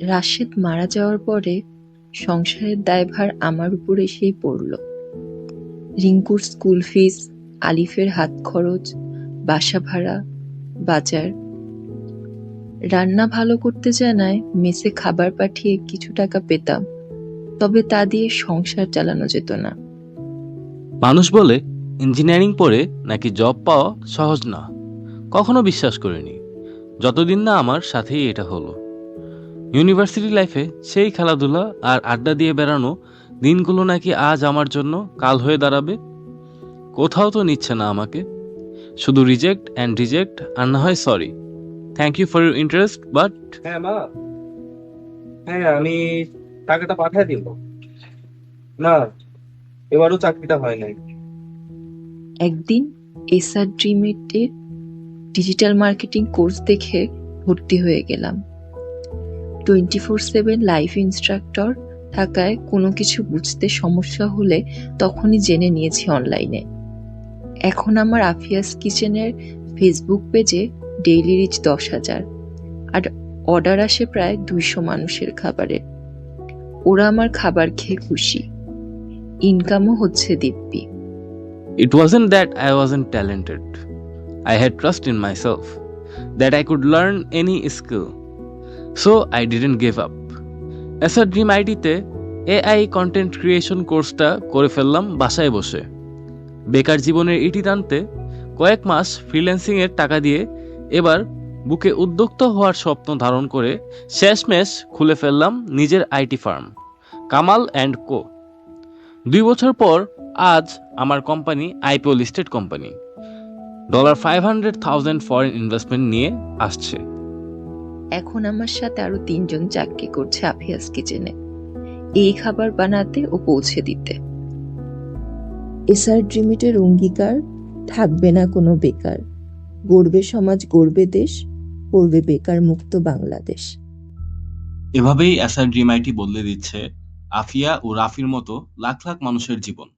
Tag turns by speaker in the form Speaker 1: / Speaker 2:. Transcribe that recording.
Speaker 1: রাশেদ মারা যাওয়ার পরে সংসারের দায়ভার আমার উপর এসেই পড়ল। রিঙ্কুর স্কুল ফিস, আলিফের হাত খরচ, বাসা ভাড়া, বাজার। রান্না ভালো করতে জানায় মেসে খাবার পাঠিয়ে কিছু টাকা পেতাম, তবে তা দিয়ে সংসার চালানো যেত না।
Speaker 2: মানুষ বলে, ইঞ্জিনিয়ারিং পড়ে নাকি জব পাওয়া সহজ না। কখনো বিশ্বাস করিনি। যতদিন না আমার সাথেই এটা হলো। ইউনিভার্সিটি লাইফে সেই খেলাধুলা আর আড্ডা দিয়ে বেড়ানো দিনগুলো নাকি আজ আমার জন্য কাল হয়ে দাঁড়াবে? কোথাও তো নিচ্ছে না আমাকে। শুধু রিজেক্ট অ্যান্ড রিজেক্ট আর না হয় sorry thank you for your interest but
Speaker 3: হ্যাঁ মা। হ্যাঁ আমি টাকাটা পাঠিয়ে দিব। না এবারও চাকরিটা হয় নাই।
Speaker 1: একদিন এসআর ড্রিমেটের ডিজিটাল মার্কেটিং কোর্স দেখে ভর্তি হয়ে গেলাম। Twenty four seven life instructor থাকায় কোনো কিছু বুঝতে সমস্যা হলে তখনই জেনে নিয়েছি অনলাইনে এখন আমার আফিয়াস কিচেনের ফেসবুক পেজে ডেইলি রিচ দশ হাজার আর অর্ডার আসে প্রায় দুইশো মানুষের খাবারের ওরা আমার খাবার খেয়ে খুশি ইনকামও হচ্ছে দিব্যি
Speaker 2: It wasn't that I wasn't talented. I had trust in myself, that I could learn any skill. So, I didn't give up. SR dream আইডিতে এআই কন্টেন্ট ক্রিয়েশন কোর্সটা করে ফেললাম বাসায় বসে। বেকার জীবনের ইটি টানতে কয়েক মাস ফ্রিল্যান্সিংয়ের টাকা দিয়ে এবার বুকে উদ্যোক্তা হওয়ার স্বপ্ন ধারণ করে শেষমেশ খুলে ফেললাম নিজের IT firm, Kamal and Co. দুই বছর পর আজ আমার company IPO listed company. Dollar five hundred thousand foreign investment নিয়ে আসছে।
Speaker 1: এখন আমার সাথে আরও তিনজন চাকরি করছে আফিয়াস কিচেনে এই খাবার বানাতে ও পৌঁছে দিতে। এসআর ড্রিমিটের অঙ্গীকার থাকবে না কোনো বেকার। গড়বে সমাজ গড়বে দেশ পড়বে বেকার মুক্ত বাংলাদেশ।
Speaker 2: এভাবেই এসআর ড্রিম আইটি বদলে দিচ্ছে আফিয়া ও রাফির মতো লাখ লাখ মানুষের জীবন।